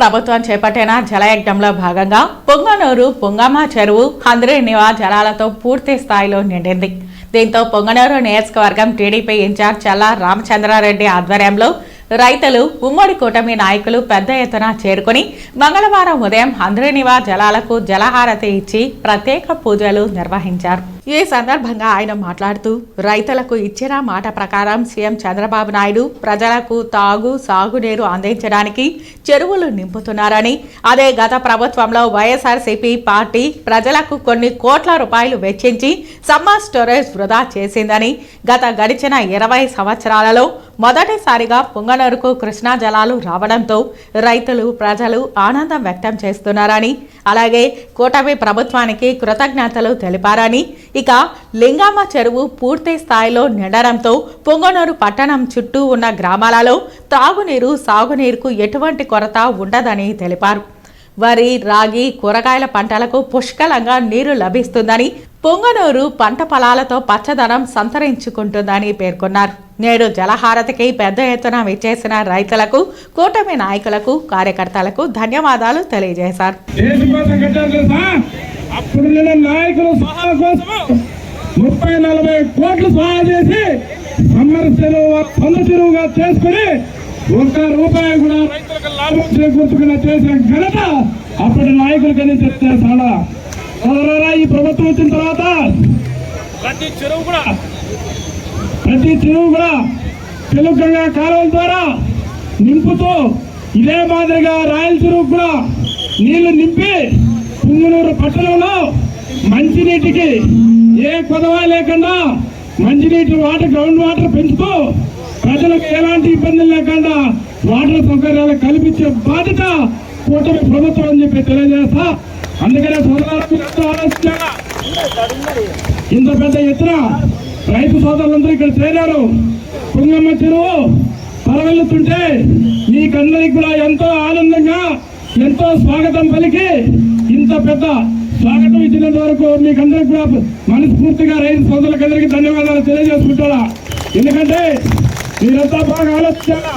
ప్రభుత్వం చేపట్టిన జలయజ్ఞంలో భాగంగా పొంగనూరు పొంగమ్మ చెరువు హంద్రేనివా జలాలతో పూర్తి స్థాయిలో నిండింది. దీంతో పొంగనూరు నియోజకవర్గం టీడీపీ ఇన్ఛార్జ్ చల్లా రామచంద్రారెడ్డి ఆధ్వర్యంలో రైతులు ఉమ్మడి కూటమి నాయకులు పెద్ద ఎత్తున చేరుకుని మంగళవారం ఉదయం హంద్రీనివా జలాలకు జలహారతి ఇచ్చి ప్రత్యేక పూజలు నిర్వహించారు. ఈ సందర్భంగా ఆయన మాట్లాడుతూ రైతులకు ఇచ్చిన మాట ప్రకారం సీఎం చంద్రబాబు నాయుడు ప్రజలకు తాగు సాగునీరు అందించడానికి చెరువులు నింపుతున్నారని అదే గత ప్రభుత్వంలో వైఎస్ఆర్సీపీ పార్టీ ప్రజలకు కొన్ని కోట్ల రూపాయలు వెచ్చించి సమ్మర్ స్టోరేజ్ వృధా చేసిందని గత గడిచిన ఇరవై సంవత్సరాలలో మొదటిసారిగా పొంగనూరుకు కృష్ణా జలాలు రావడంతో రైతులు ప్రజలు ఆనందం వ్యక్తం చేస్తున్నారని అలాగే కూటమి ప్రభుత్వానికి కృతజ్ఞతలు తెలిపారని ఇక లింగామ చెరువు పూర్తి స్థాయిలో నిండడంతో పొంగనూరు పట్టణం చుట్టూ ఉన్న గ్రామాలలో త్రాగునీరు సాగునీరుకు ఎటువంటి కొరత ఉండదని తెలిపారు. వరి రాగి కూరగాయల పంటలకు పుష్కలంగా నీరు లభిస్తుందని పొంగనూరు పంట పొలాలతో పచ్చదనం సంతరించుకుంటుందని పేర్కొన్నారు. నేడు జలహారతికి పెద్ద ఎత్తున విచ్చేసిన రైతులకు కూటమి నాయకులకు కార్యకర్తలకు ధన్యవాదాలు తెలియజేశారు. అప్పుడు నేను నాయకులు సహాయ కోసం ముప్పై నలభై కోట్లు సహాయం చేసి సమ్మర్ చెరువు పన్ను చెరువుగా చేసుకుని ఒక్క రూపాయి కూడా రైతులకు లాభం చేకూర్చుకున్న చేసిన ఘనత అప్పటి నాయకులకని చెప్తే చాలా. ఈ ప్రభుత్వం వచ్చిన తర్వాత ప్రతి చెరువు కూడా ప్రతి చెరువు కూడా తెలుగుగా కాలువల ద్వారా నింపుతూ ఇదే మాదిరిగా రాయల చెరువు కూడా నీళ్ళు నింపి పుంగనూరు పట్టణంలో మంచినీటికి ఏ కొదవ లేకుండా మంచినీటి వాటర్ గ్రౌండ్ వాటర్ పెంచుతూ ప్రజలకు ఎలాంటి ఇబ్బందులు లేకుండా వాటర్ సౌకర్యాలు కల్పించే బాధ్యత కూటమి ప్రభుత్వం అని చెప్పి తెలియజేస్తా. అందుకనే సోదరులారా మీరందరూ ఇంత పెద్ద ఎత్తున రైతు సోదరులందరూ ఇక్కడ చేరారు. పుంగమ్మ చెరువు పరవెళ్తుంటే మీకందరికి కూడా ఎంతో ఆనందంగా ఎంతో స్వాగతం పలికి ఇంత పెద్ద స్వాగతం ఇచ్చినంత వరకు మీకందరికి కూడా మనస్ఫూర్తిగా రైతు సోదరులకందరికీ ధన్యవాదాలు తెలియజేసుకుంటారా ఎందుకంటే మీరంతా బాగా ఆలోచించారా